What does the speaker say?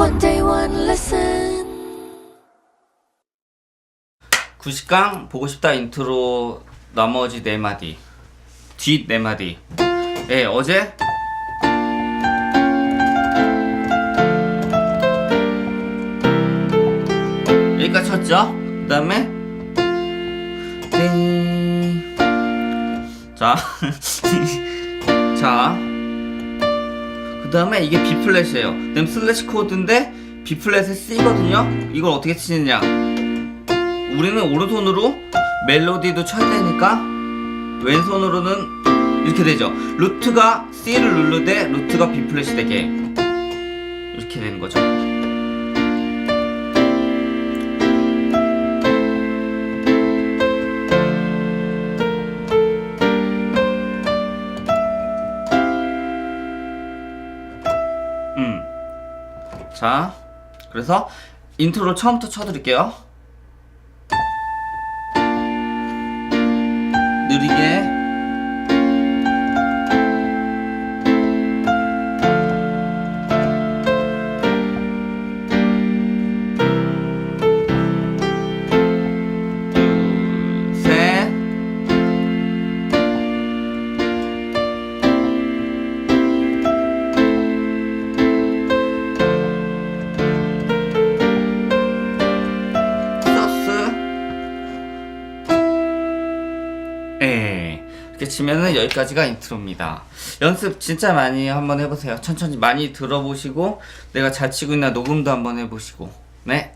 One day, one lesson. 구식강 보고 싶다 인트로 나머지 네 마디. 뒷 네 마디. 예 어제? 여기까지 쳤죠? 그 다음에? 자, 자, 그 다음에 이게 B 플랫이에요. 그다음 슬래시 코드인데 B 플랫에 C거든요. 이걸 어떻게 치느냐? 우리는 오른손으로 멜로디도 쳐야 되니까 왼손으로는 이렇게 되죠. 루트가 C를 누르되 루트가 B 플랫이 되게 이렇게 되는 거죠. 음. 자, 그래서 인트로 처음부터 쳐드릴게요. 느리게. 예. 이렇게 치면은 여기까지가 인트로입니다. 연습 진짜 많이 한번 해보세요. 천천히 많이 들어보시고 내가 잘 치고 있나 녹음도 한번 해보시고. 네.